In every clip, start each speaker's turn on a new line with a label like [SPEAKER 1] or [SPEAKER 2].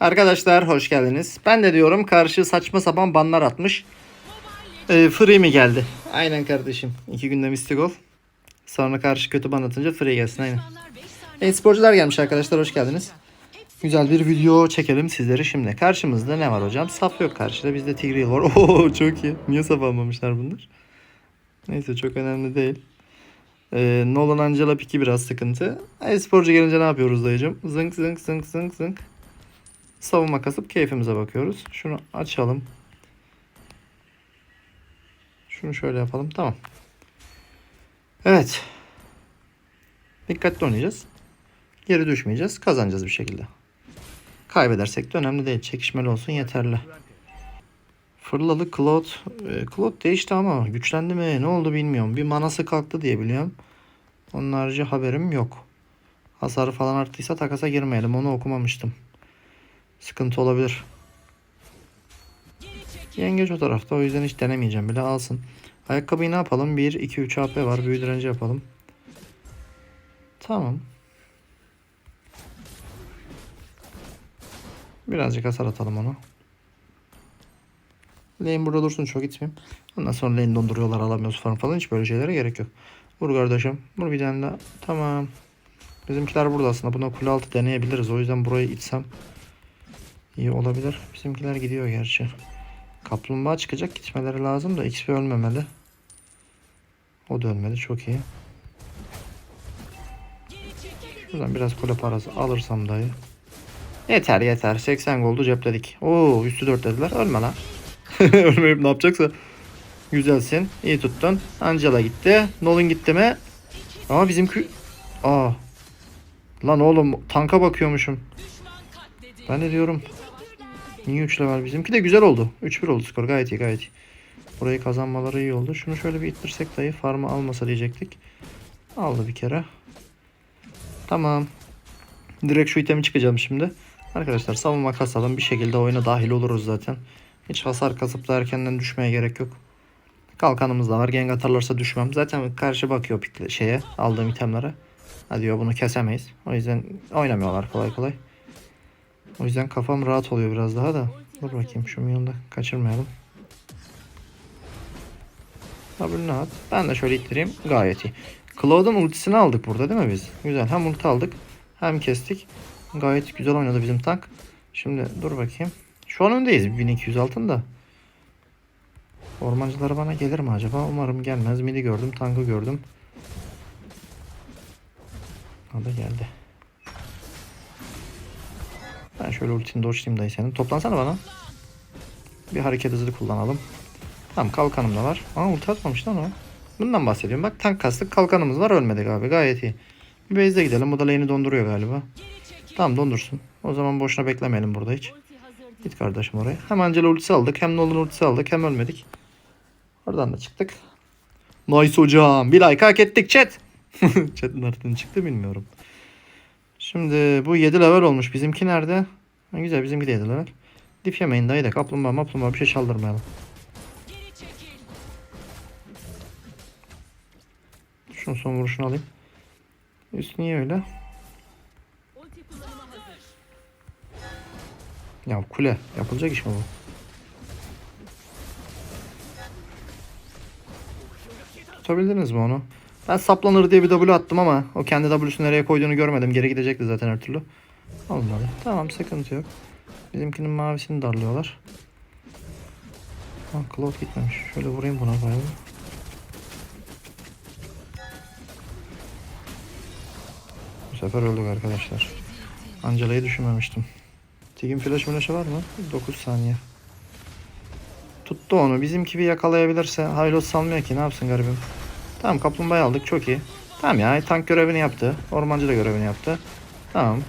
[SPEAKER 1] Arkadaşlar hoş geldiniz. Ben de diyorum karşı saçma sapan banlar atmış. Ee, free mi geldi? Aynen kardeşim. İki günde mistik ol. Sonra karşı kötü ban atınca free gelsin aynen. E-sporcular gelmiş arkadaşlar hoş geldiniz. Güzel bir video çekelim sizlere şimdi. Karşımızda ne var hocam? Saf yok karşıda. Bizde Tigreal var. Oo çok iyi. Niye saf almamışlar bunlar? Neyse çok önemli değil. Ee, Nolan Angela piki biraz sıkıntı. E-sporcu gelince ne yapıyoruz dayıcım? Zınk zınk zınk zınk zınk. Savunma kasıp keyfimize bakıyoruz. Şunu açalım. Şunu şöyle yapalım. Tamam. Evet. Dikkatli oynayacağız. Geri düşmeyeceğiz. Kazanacağız bir şekilde. Kaybedersek de önemli değil. Çekişmeli olsun yeterli. Fırlalı Claude. E, Claude değişti ama güçlendi mi? Ne oldu bilmiyorum. Bir manası kalktı diye biliyorum. Onun harici haberim yok. Hasarı falan arttıysa takasa girmeyelim. Onu okumamıştım. Sıkıntı olabilir. Yengeç o tarafta. O yüzden hiç denemeyeceğim bile. Alsın. Ayakkabıyı ne yapalım? 1, 2, 3 AP var. Büyü direnci yapalım. Tamam. Birazcık hasar atalım ona. Lane burada dursun çok gitmeyeyim. Ondan sonra lane donduruyorlar alamıyoruz falan falan. Hiç böyle şeylere gerek yok. Vur kardeşim. Vur bir tane daha. Tamam. Bizimkiler burada aslında. Buna kule altı deneyebiliriz. O yüzden burayı itsem iyi olabilir. Bizimkiler gidiyor gerçi. Kaplumbağa çıkacak. Gitmeleri lazım da XP ölmemeli. O da ölmedi. Çok iyi. Şuradan biraz kule parası alırsam dayı. Yeter yeter. 80 goldu cepledik. Oo üstü 4 dediler. Ölme lan. Ölmeyip ne yapacaksa. Güzelsin. İyi tuttun. Angela gitti. Nolan gitti mi? Ama bizimki... Aa. Lan oğlum tanka bakıyormuşum. Ben de diyorum. Niye 3 level bizimki de güzel oldu. 3-1 oldu skor gayet iyi gayet iyi. Burayı kazanmaları iyi oldu. Şunu şöyle bir ittirsek dayı farmı almasa diyecektik. Aldı bir kere. Tamam. Direkt şu itemi çıkacağım şimdi. Arkadaşlar savunma kasalım. Bir şekilde oyuna dahil oluruz zaten. Hiç hasar kasıp da erkenden düşmeye gerek yok. Kalkanımız da var. Gank atarlarsa düşmem. Zaten karşı bakıyor şeye aldığım itemlere. Ha diyor bunu kesemeyiz. O yüzden oynamıyorlar kolay kolay. O yüzden kafam rahat oluyor biraz daha da. Dur bakayım şu milyonu da kaçırmayalım. Haberini at. Ben de şöyle ittireyim. Gayet iyi. Cloud'un ultisini aldık burada değil mi biz? Güzel. Hem ulti aldık hem kestik. Gayet güzel oynadı bizim tank. Şimdi dur bakayım. Şu an öndeyiz 1200 altında. Ormancıları bana gelir mi acaba? Umarım gelmez. Midi gördüm, tankı gördüm. O da geldi. Şöyle ultini dodge'layayım dayı senin. Toplansana bana. Bir hareket hızlı kullanalım. Tamam kalkanım da var. Aa ulti atmamış lan o. Bundan bahsediyorum. Bak tank kastık kalkanımız var ölmedik abi gayet iyi. Bir base'e gidelim. Bu da lane'i donduruyor galiba. Tamam dondursun. O zaman boşuna beklemeyelim burada hiç. Git kardeşim oraya. Hem Angela ultisi aldık hem Nolan ultisi aldık hem ölmedik. Oradan da çıktık. Nice hocam. Bir like hak ettik chat. Chat'in nereden çıktı bilmiyorum. Şimdi bu 7 level olmuş. Bizimki nerede? Ha, güzel bizimki de 7 level. Dip yemeyin dayı da kaplumbağa maplumbağa bir şey çaldırmayalım. Şunu son vuruşunu alayım. Üst niye öyle? Ya kule yapılacak iş mi bu? Tutabildiniz mi onu? Ben saplanır diye bir W attım ama o kendi W'sunu nereye koyduğunu görmedim. Geri gidecekti zaten her türlü. Olmadı. Tamam sıkıntı yok. Bizimkinin mavisini darlıyorlar. Ha Cloud gitmemiş. Şöyle vurayım buna bayılım. Bu sefer öldük arkadaşlar. Angela'yı düşünmemiştim. Tigin flash flash'ı var mı? 9 saniye. Tuttu onu. Bizimki bir yakalayabilirse Haylos salmıyor ki. Ne yapsın garibim? Tamam kaplumbağayı aldık. Çok iyi. Tamam ya tank görevini yaptı. Ormancı da görevini yaptı. Tamam.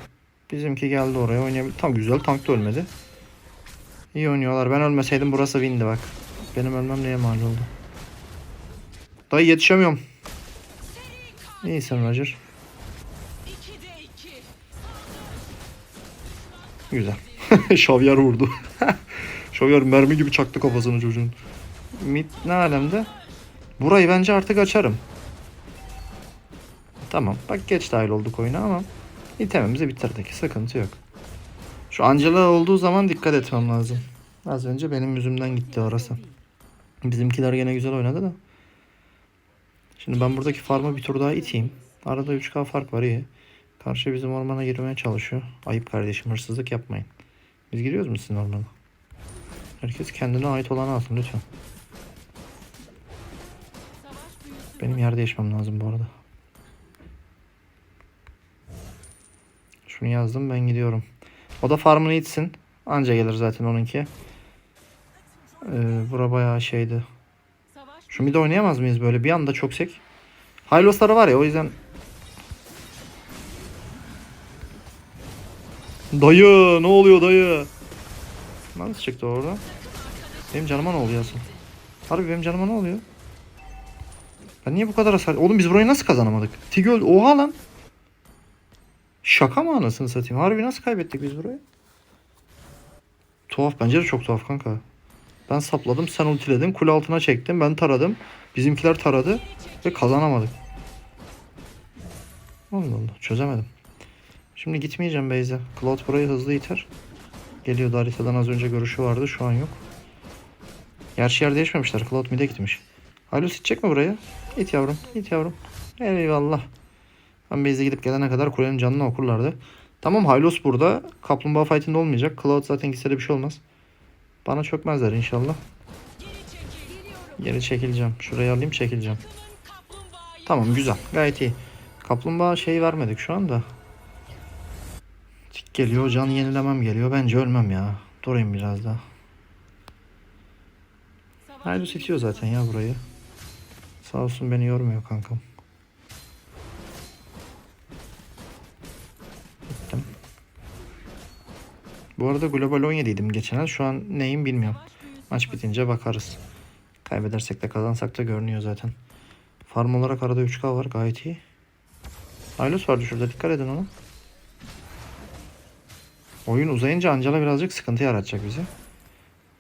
[SPEAKER 1] Bizimki geldi oraya oynayabilir. Tam güzel tank da ölmedi. İyi oynuyorlar. Ben ölmeseydim burası windi bak. Benim ölmem neye mal oldu? Dayı yetişemiyorum. İyisin Roger. Güzel. Şavyer vurdu. Şavyer mermi gibi çaktı kafasını çocuğun. Mid ne alemde? Burayı bence artık açarım. Tamam. Bak geç dahil olduk oyuna ama itemimizi bitirdik. Sıkıntı yok. Şu Angela olduğu zaman dikkat etmem lazım. Az önce benim yüzümden gitti orası. Bizimkiler gene güzel oynadı da. Şimdi ben buradaki farmı bir tur daha iteyim. Arada 3K fark var iyi. Karşı bizim ormana girmeye çalışıyor. Ayıp kardeşim hırsızlık yapmayın. Biz giriyoruz mu sizin ormana? Herkes kendine ait olanı alsın lütfen. Benim yer değişmem lazım bu arada. Şunu yazdım ben gidiyorum. O da farmını itsin. Anca gelir zaten onunki. Ee, bura bayağı şeydi. Şu mid oynayamaz mıyız böyle bir anda çok sek? Hylos'ları var ya o yüzden Dayı ne oluyor dayı? Nasıl çıktı orada? Benim canıma ne oluyor asıl? Harbi benim canıma ne oluyor? Ben niye bu kadar hasar... Oğlum biz burayı nasıl kazanamadık? Tig öldü. Oha lan. Şaka mı anasını satayım? Harbi nasıl kaybettik biz burayı? Tuhaf. Bence de çok tuhaf kanka. Ben sapladım. Sen ultiledin. Kule altına çektim. Ben taradım. Bizimkiler taradı. Ve kazanamadık. Allah Allah. Çözemedim. Şimdi gitmeyeceğim Beyze. Cloud burayı hızlı iter. Geliyordu haritadan az önce görüşü vardı. Şu an yok. Gerçi yer değişmemişler. Cloud mid'e gitmiş. Halus itecek mi burayı? İt yavrum. it yavrum. Eyvallah. Ben base'e gidip gelene kadar kulenin canını okurlardı. Tamam Hylos burada. Kaplumbağa fight'inde olmayacak. Cloud zaten gitse de bir şey olmaz. Bana çökmezler inşallah. Geri çekileceğim. Şurayı alayım çekileceğim. Tamam güzel. Gayet iyi. Kaplumbağa şeyi vermedik şu anda. Tik geliyor. Can yenilemem geliyor. Bence ölmem ya. Durayım biraz daha. Hylos itiyor zaten ya burayı. Sağ olsun beni yormuyor kankam. Bu arada Global 17 idim geçen el. Şu an neyim bilmiyorum. Maç bitince bakarız. Kaybedersek de kazansak da görünüyor zaten. Farm olarak arada 3K var gayet iyi. Hylos vardı şurada dikkat edin ona. Oyun uzayınca Angela birazcık sıkıntı yaratacak bize.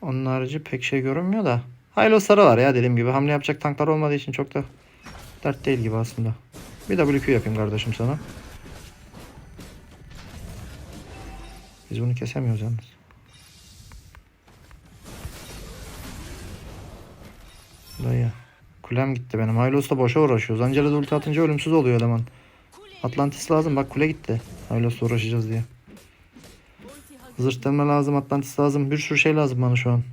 [SPEAKER 1] Onun harici pek şey görünmüyor da. Hylos'ları var ya dediğim gibi. Hamle yapacak tanklar olmadığı için çok da dert değil gibi aslında. Bir WQ yapayım kardeşim sana. Biz bunu kesemiyoruz yalnız. Dayı. Kulem gitti benim. Hylos'la boşa uğraşıyoruz. Angela da ulti atınca ölümsüz oluyor eleman. Atlantis lazım. Bak kule gitti. Hylos'la uğraşacağız diye. Zırh delme lazım. Atlantis lazım. Bir sürü şey lazım bana şu an.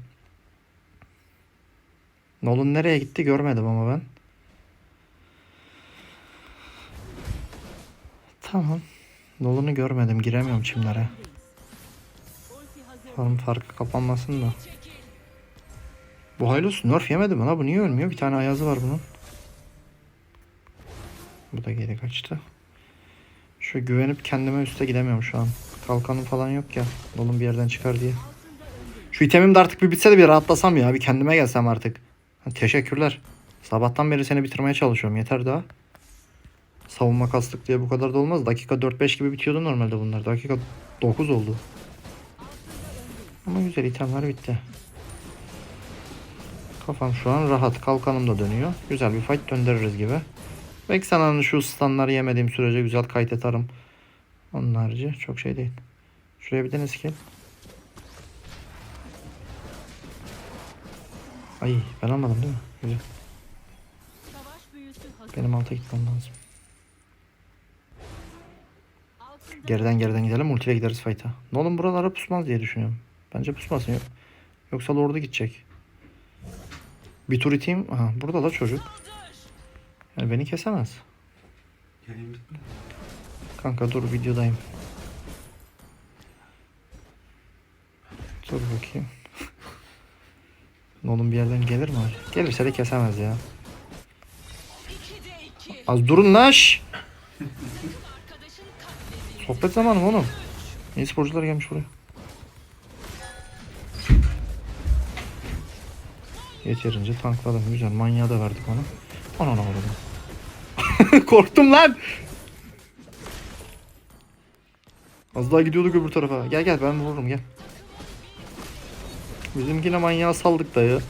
[SPEAKER 1] Nolan nereye gitti görmedim ama ben. Tamam. Nolan'ı görmedim. Giremiyorum çimlere. Farm farkı kapanmasın da. Bu Hylos nerf yemedi mi la? Bu niye ölmüyor? Bir tane ayazı var bunun. Bu da geri kaçtı. Şu güvenip kendime üste gidemiyorum şu an. Kalkanım falan yok ya. Nolan bir yerden çıkar diye. Şu itemim de artık bir bitse de bir rahatlasam ya. Bir kendime gelsem artık. Teşekkürler. Sabahtan beri seni bitirmeye çalışıyorum. Yeter daha. Savunma kastık diye bu kadar da olmaz. Dakika 4-5 gibi bitiyordu normalde bunlar. Dakika 9 oldu. Ama güzel itemler bitti. Kafam şu an rahat. Kalkanım da dönüyor. Güzel bir fight döndürürüz gibi. Vexana'nın şu stunları yemediğim sürece güzel kayıt atarım. Onun harici çok şey değil. Şuraya bir tane skill. Ay ben almadım değil mi? Güzel. Benim alta gitmem lazım. Geriden geriden gidelim ultiyle gideriz fight'a. Nolan buralara pusmaz diye düşünüyorum. Bence pusmasın yok. Yoksa Lord'a gidecek. Bir tur iteyim. Aha burada da çocuk. Yani beni kesemez. Kanka dur videodayım. Dur bakayım. Nolan bir yerden gelir mi? Gelirse de kesemez ya. Az durun şş! Sohbet zamanı oğlum. İyi sporcular gelmiş buraya. Yeterince tankladım. Güzel. Manyağı da verdik ona. Ona ne oldu? Korktum lan. Az daha gidiyorduk öbür tarafa. Gel gel ben vururum gel. Bizimkine manyağı saldık dayı.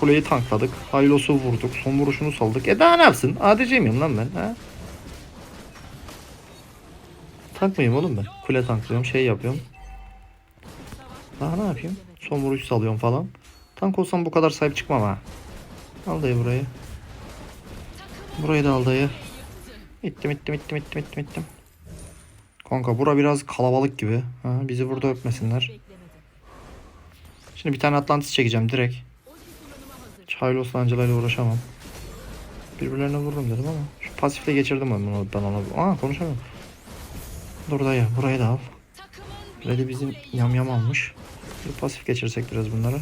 [SPEAKER 1] Kuleyi tankladık. Haylos'u vurduk. Son vuruşunu saldık. E daha ne yapsın? ADC miyim lan ben? Ha? Tank mıyım oğlum ben? Kule tanklıyorum, şey yapıyorum. Daha ne yapayım? Son vuruş salıyorum falan. Tank olsam bu kadar sahip çıkmam ha. Al dayı burayı. Burayı da al dayı. İttim ittim ittim ittim ittim ittim. Kanka bura biraz kalabalık gibi. Ha, bizi burada öpmesinler. Şimdi bir tane Atlantis çekeceğim direkt. Çaylos'la Angela'yla uğraşamam. Birbirlerine vururum dedim ama. Şu pasifle geçirdim ben ben ona. Aa konuşamıyorum. Dur dayı burayı da al. Red'i bizim yamyam almış. Bir pasif geçirsek biraz bunları.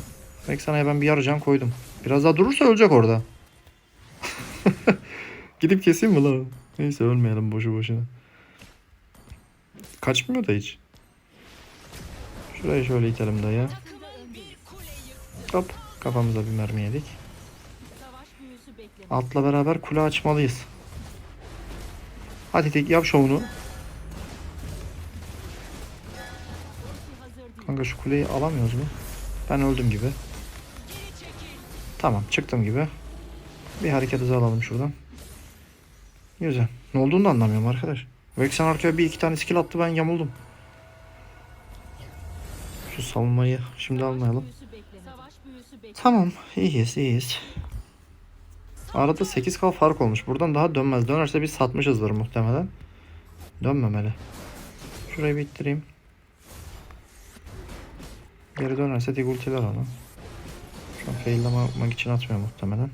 [SPEAKER 1] Vexana'ya ben bir yarıcan koydum. Biraz daha durursa ölecek orada. Gidip keseyim mi lan? Neyse ölmeyelim boşu boşuna. Kaçmıyor da hiç. Şurayı şöyle itelim dayı. Hop kafamıza bir mermi yedik. Atla beraber kule açmalıyız. Hadi tek yap şovunu. Kanka şu kuleyi alamıyoruz mu? Ben öldüm gibi. Tamam çıktım gibi. Bir hareket hızı alalım şuradan. Güzel. Ne olduğunu da anlamıyorum arkadaş. Vexen arkaya bir iki tane skill attı ben yamuldum. Şu savunmayı şimdi almayalım. Tamam iyiyiz iyiyiz. Arada 8k fark olmuş. Buradan daha dönmez. Dönerse biz satmışızdır muhtemelen. Dönmemeli. Şurayı bir ittireyim. Geri dönerse tek ultiler onu. Şu an faillamamak için atmıyor muhtemelen.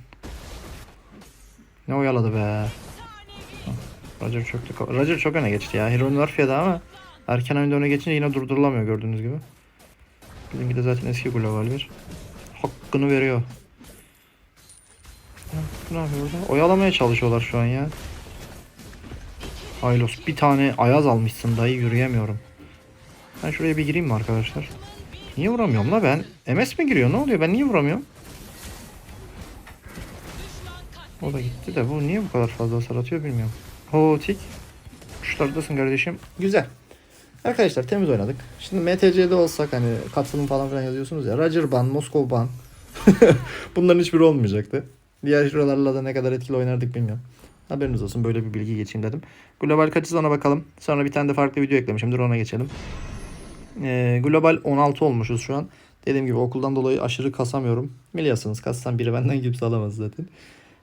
[SPEAKER 1] Ne oyaladı be. Roger çöktü. Roger çok öne geçti ya. Hero nerf yedi ama erken oyunda öne geçince yine durdurulamıyor gördüğünüz gibi. Bizimki de zaten eski global bir. Hakkını veriyor. Ne yapıyor burada? Oyalamaya çalışıyorlar şu an ya. Aylos bir tane ayaz almışsın dayı yürüyemiyorum. Ben şuraya bir gireyim mi arkadaşlar? Niye vuramıyorum la ben? MS mi giriyor? Ne oluyor? Ben niye vuramıyorum? O da gitti de bu niye bu kadar fazla hasar atıyor bilmiyorum. Ho tik. Kuşlardasın kardeşim. Güzel. Arkadaşlar temiz oynadık. Şimdi MTC'de olsak hani katılım falan filan yazıyorsunuz ya. Roger ban, Moskov ban. Bunların hiçbiri olmayacaktı. Diğer hero'larla da ne kadar etkili oynardık bilmiyorum. Haberiniz olsun böyle bir bilgi geçeyim dedim. Global kaçız ona bakalım. Sonra bir tane de farklı video eklemişimdir ona geçelim. Ee, global 16 olmuşuz şu an. Dediğim gibi okuldan dolayı aşırı kasamıyorum. Biliyorsunuz kassam biri benden kimse alamaz zaten.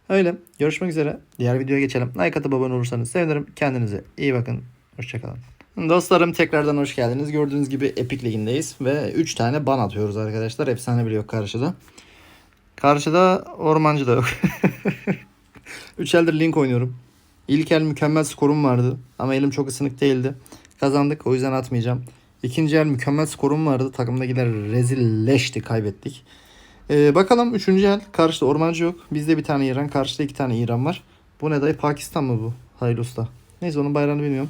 [SPEAKER 1] Öyle. Görüşmek üzere. Diğer videoya geçelim. Like atıp abone olursanız sevinirim. Kendinize iyi bakın. Hoşçakalın. Dostlarım tekrardan hoş geldiniz. Gördüğünüz gibi Epic Ligi'ndeyiz. Ve 3 tane ban atıyoruz arkadaşlar. Efsane bile yok karşıda. Karşıda ormancı da yok. 3 eldir Link oynuyorum. İlk el mükemmel skorum vardı. Ama elim çok ısınık değildi. Kazandık o yüzden atmayacağım. İkinci el mükemmel skorum vardı. Takımdakiler rezilleşti kaybettik. Ee, bakalım üçüncü el. Karşıda ormancı yok. Bizde bir tane İran. Karşıda iki tane İran var. Bu ne dayı? Pakistan mı bu? Hayırlı usta. Neyse onun bayrağını bilmiyorum.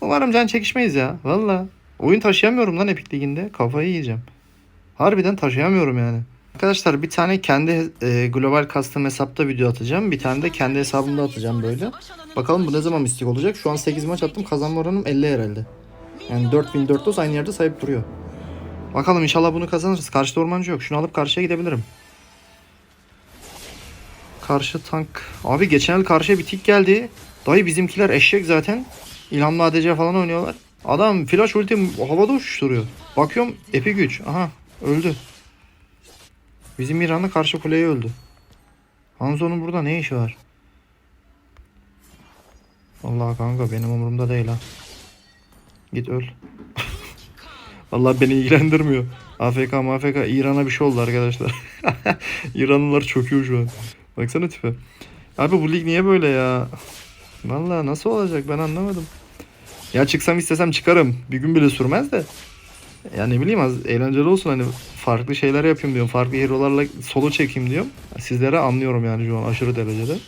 [SPEAKER 1] Umarım can çekişmeyiz ya. Valla. Oyun taşıyamıyorum lan Epic Ligi'nde. Kafayı yiyeceğim. Harbiden taşıyamıyorum yani. Arkadaşlar bir tane kendi e, global custom hesapta video atacağım. Bir tane de kendi hesabımda atacağım böyle. Bakalım bu ne zaman mistik olacak. Şu an 8 maç attım. Kazanma oranım 50 herhalde. Yani 4400 aynı yerde sayıp duruyor. Bakalım inşallah bunu kazanırız. Karşıda ormancı yok. Şunu alıp karşıya gidebilirim. Karşı tank. Abi geçen el karşıya bir tik geldi. Dayı bizimkiler eşek zaten. İlhamlı ADC falan oynuyorlar. Adam flash ulti havada uçuşturuyor. Bakıyorum epi güç. Aha öldü. Bizim İran'da karşı kuleye öldü. Hanzo'nun burada ne işi var? Vallahi kanka benim umurumda değil ha. Git öl. Vallahi beni ilgilendirmiyor. AFK mafk İran'a bir şey oldu arkadaşlar. İranlılar çöküyor şu an. Baksana tipe. Abi bu lig niye böyle ya? Vallahi nasıl olacak ben anlamadım. Ya çıksam istesem çıkarım. Bir gün bile sürmez de. Ya ne bileyim az eğlenceli olsun hani farklı şeyler yapayım diyorum. Farklı hero'larla solo çekeyim diyorum. Sizlere anlıyorum yani şu an aşırı derecede.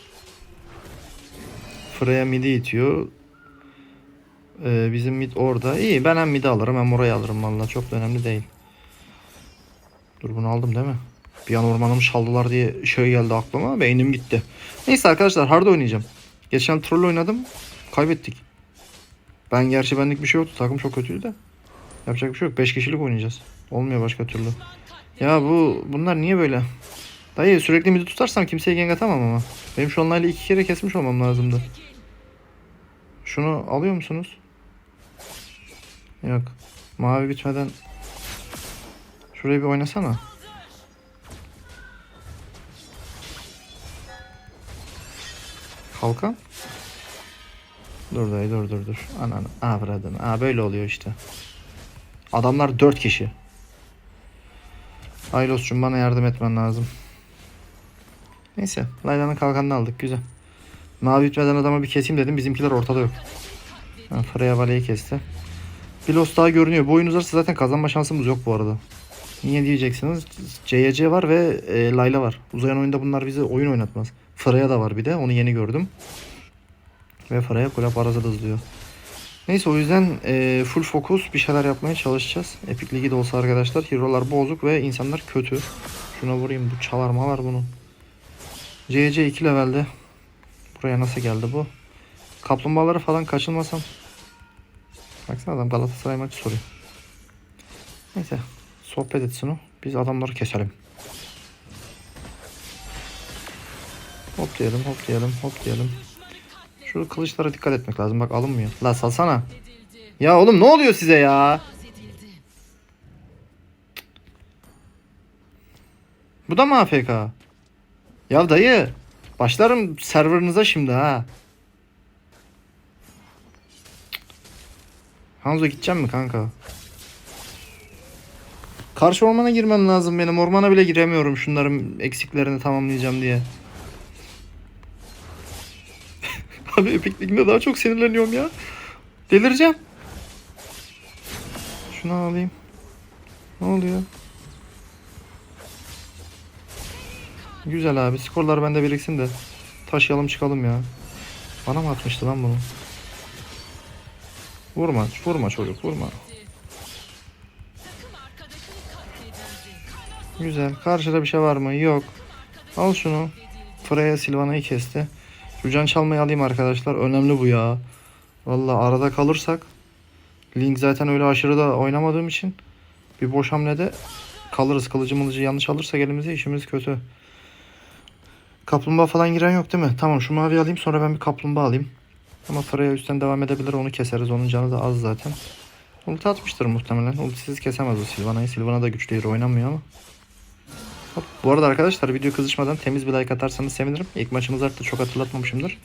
[SPEAKER 1] Freya midi itiyor. Ee, bizim mid orada. İyi ben hem midi alırım hem orayı alırım valla çok da önemli değil. Dur bunu aldım değil mi? Bir an ormanımı çaldılar diye şey geldi aklıma beynim gitti. Neyse arkadaşlar hard oynayacağım. Geçen troll oynadım kaybettik. Ben gerçi benlik bir şey yoktu takım çok kötüydü de. Yapacak bir şey yok 5 kişilik oynayacağız. Olmuyor başka türlü. Ya bu bunlar niye böyle? Dayı sürekli midi tutarsam kimseye gank atamam ama. Benim şu onlarla iki kere kesmiş olmam lazımdı. Şunu alıyor musunuz? Yok. Mavi bitmeden şurayı bir oynasana. Kalkan. Dur dayı dur dur dur. Ananı avradını. Aa böyle oluyor işte. Adamlar 4 kişi. Aylos'cum bana yardım etmen lazım. Neyse. Layla'nın kalkanını aldık. Güzel. Mavi bitmeden adama bir keseyim dedim. Bizimkiler ortada yok. Ha, Freya Vale'yi kesti. Bir loss daha görünüyor. Bu oyun uzarsa zaten kazanma şansımız yok bu arada. Niye diyeceksiniz? CYC var ve e, Layla var. Uzayan oyunda bunlar bize oyun oynatmaz. Freya da var bir de. Onu yeni gördüm. Ve Freya kule parası da hızlıyor. Neyse o yüzden e, full fokus bir şeyler yapmaya çalışacağız. Epic Ligi de olsa arkadaşlar. Hero'lar bozuk ve insanlar kötü. Şuna vurayım. Bu çalar malar bunu. CC 2 levelde. Buraya nasıl geldi bu? Kaplumbağaları falan kaçılmasam. Baksana adam Galatasaray maçı soruyor. Neyse. Sohbet etsin o. Biz adamları keselim. Hop diyelim, hop diyelim, hop diyelim. Şu kılıçlara dikkat etmek lazım. Bak alınmıyor. La salsana. Ya oğlum ne oluyor size ya? Bu da mı AFK? Ya dayı. Başlarım serverınıza şimdi ha. Hanzo gideceğim mi kanka? Karşı ormana girmem lazım benim. Ormana bile giremiyorum şunların eksiklerini tamamlayacağım diye. Abi Epic League'de daha çok sinirleniyorum ya. Delireceğim. Şunu alayım. Ne oluyor? Güzel abi. Skorlar bende biriksin de. Taşıyalım çıkalım ya. Bana mı atmıştı lan bunu? Vurma. Vurma çocuk. Vurma. Güzel. Karşıda bir şey var mı? Yok. Al şunu. Freya Silvana'yı kesti. Şu can çalmayı alayım arkadaşlar. Önemli bu ya. Vallahi arada kalırsak. Link zaten öyle aşırı da oynamadığım için. Bir boş hamlede kalırız. Kılıcı mılıcı yanlış alırsak elimize işimiz kötü. Kaplumbağa falan giren yok değil mi? Tamam şu mavi alayım sonra ben bir kaplumbağa alayım. Ama Freya üstten devam edebilir onu keseriz. Onun canı da az zaten. Ulti atmıştır muhtemelen. Ultisiz kesemez o Silvana'yı. Silvana da güçlü hero oynamıyor ama. Hop. Bu arada arkadaşlar video kızışmadan temiz bir like atarsanız sevinirim. İlk maçımız artık çok hatırlatmamışımdır.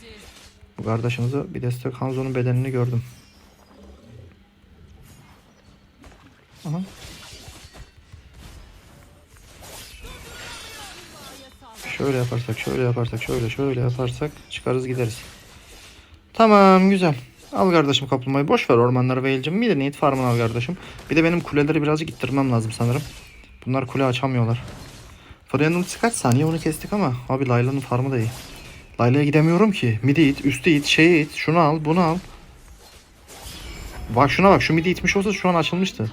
[SPEAKER 1] Bu kardeşimize bir destek Hanzo'nun bedenini gördüm. Aha. Şöyle yaparsak, şöyle yaparsak, şöyle şöyle yaparsak çıkarız gideriz. Tamam güzel. Al kardeşim kaplumbağayı. Boş ver ormanları ve ilcim. Bir de need farmını al kardeşim. Bir de benim kuleleri birazcık ittirmem lazım sanırım. Bunlar kule açamıyorlar. Freyan'ın kaç saniye onu kestik ama. Abi Layla'nın farmı da iyi. Layla'ya gidemiyorum ki. Midi it, üstü it, şeyi it. Şunu al, bunu al. Bak şuna bak. Şu midi itmiş olsa şu an açılmıştı.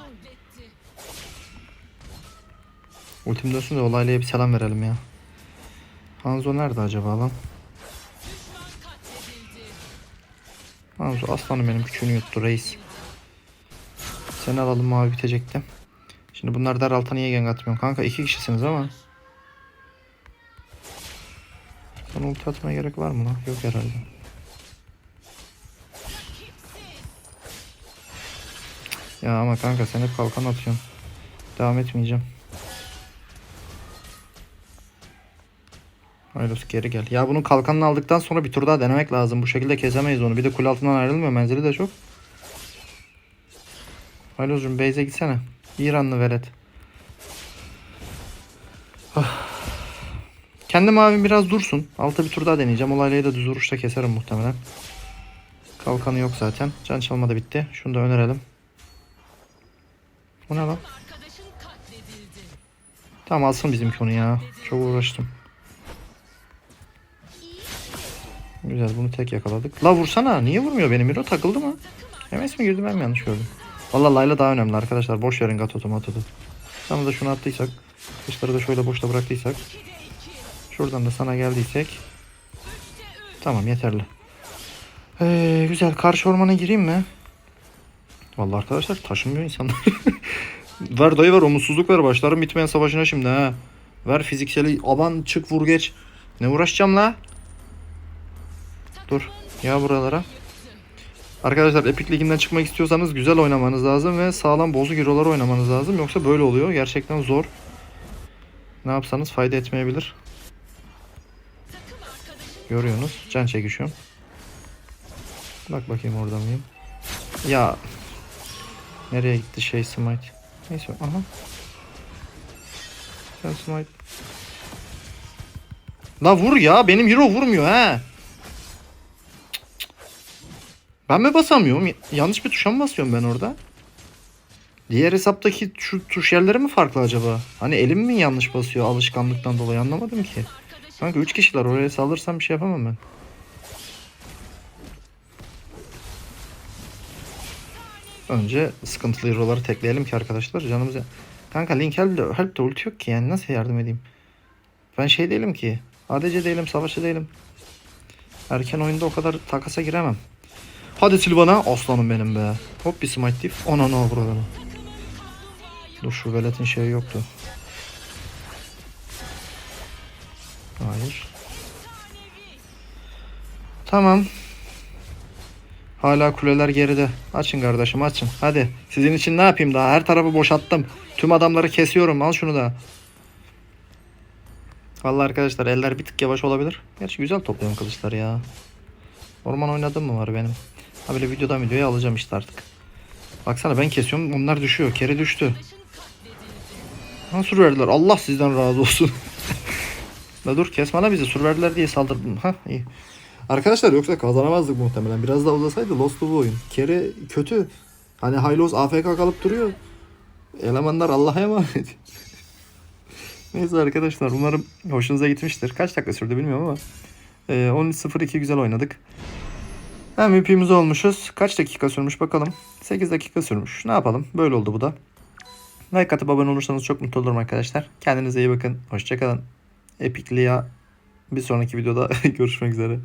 [SPEAKER 1] Ultim dönsün de o Layla'ya bir selam verelim ya. Hanzo nerede acaba lan? Hanzo aslanım benim küçüğünü yuttu reis. Seni alalım mavi bitecekti. Şimdi bunlar daralta niye gang atmıyorum? Kanka iki kişisiniz ama. Sana ulti atmaya gerek var mı lan? Yok herhalde. Ya ama kanka sen hep kalkan atıyorsun. Devam etmeyeceğim. Aylos geri gel. Ya bunun kalkanını aldıktan sonra bir tur daha denemek lazım. Bu şekilde kesemeyiz onu. Bir de kule altından ayrılmıyor. Menzili de çok. Aylos'cum base'e gitsene. İranlı velet. Ah. Kendi mavim biraz dursun. Altta bir tur daha deneyeceğim. Olaylayı da düz vuruşta keserim muhtemelen. Kalkanı yok zaten. Can çalma da bitti. Şunu da önerelim. Bu ne lan? Tamam alsın bizimki onu ya. Çok uğraştım. Güzel bunu tek yakaladık. La vursana. Niye vurmuyor benim hero? Takıldı mı? MS mi girdi ben mi yanlış gördüm? Valla Layla daha önemli arkadaşlar. Boş verin Gatotu Matotu. Sana da şunu attıysak. Kışları da şöyle boşta bıraktıysak. Şuradan da sana geldiysek. Tamam yeterli. Ee, güzel. Karşı ormana gireyim mi? Vallahi arkadaşlar taşınmıyor insanlar. ver dayı ver umutsuzluk ver. Başlarım bitmeyen savaşına şimdi ha. Ver fizikseli. Aman çık vur geç. Ne uğraşacağım la? Dur. Ya buralara. Arkadaşlar Epic Ligi'nden çıkmak istiyorsanız güzel oynamanız lazım ve sağlam bozuk hero'lar oynamanız lazım. Yoksa böyle oluyor. Gerçekten zor. Ne yapsanız fayda etmeyebilir. Görüyorsunuz. Can çekişiyorum. Bak bakayım orada mıyım? Ya. Nereye gitti şey smite? Neyse. Aha. Sen smite. La vur ya. Benim hero vurmuyor ha. Ben mi basamıyorum? Yanlış bir tuşa mı basıyorum ben orada? Diğer hesaptaki şu tuş yerleri mi farklı acaba? Hani elim mi yanlış basıyor alışkanlıktan dolayı anlamadım ki. Kanka 3 kişiler oraya salırsam bir şey yapamam ben. Önce sıkıntılı hero'ları tekleyelim ki arkadaşlar canımız... Kanka Link help de, help ulti yok ki yani nasıl yardım edeyim? Ben şey değilim ki. ADC değilim, savaşçı değilim. Erken oyunda o kadar takasa giremem. Hadi Silvana aslanım benim be. Hop bir smite diff. Ona ne vur beni. Dur şu veletin şeyi yoktu. Hayır. Tamam. Hala kuleler geride. Açın kardeşim açın. Hadi. Sizin için ne yapayım daha? Her tarafı boşalttım. Tüm adamları kesiyorum. Al şunu da. Vallahi arkadaşlar eller bir tık yavaş olabilir. Gerçi güzel topluyorum kılıçları ya. Orman oynadım mı var benim? Ha böyle videodan videoya alacağım işte artık. Baksana ben kesiyorum onlar düşüyor. Kere düştü. Nasıl verdiler? Allah sizden razı olsun. La dur kesme la bizi. Sur verdiler diye saldırdım. Ha iyi. Arkadaşlar yoksa kazanamazdık muhtemelen. Biraz daha uzasaydı Lost'lu bu oyun. Kere kötü. Hani Hylos AFK kalıp duruyor. Elemanlar Allah'a emanet. Neyse arkadaşlar umarım hoşunuza gitmiştir. Kaç dakika sürdü bilmiyorum ama. Ee, 13.02 güzel oynadık. MVP'miz olmuşuz. Kaç dakika sürmüş bakalım. 8 dakika sürmüş. Ne yapalım? Böyle oldu bu da. Like atıp abone olursanız çok mutlu olurum arkadaşlar. Kendinize iyi bakın. Hoşçakalın. Epicliğe bir sonraki videoda görüşmek üzere.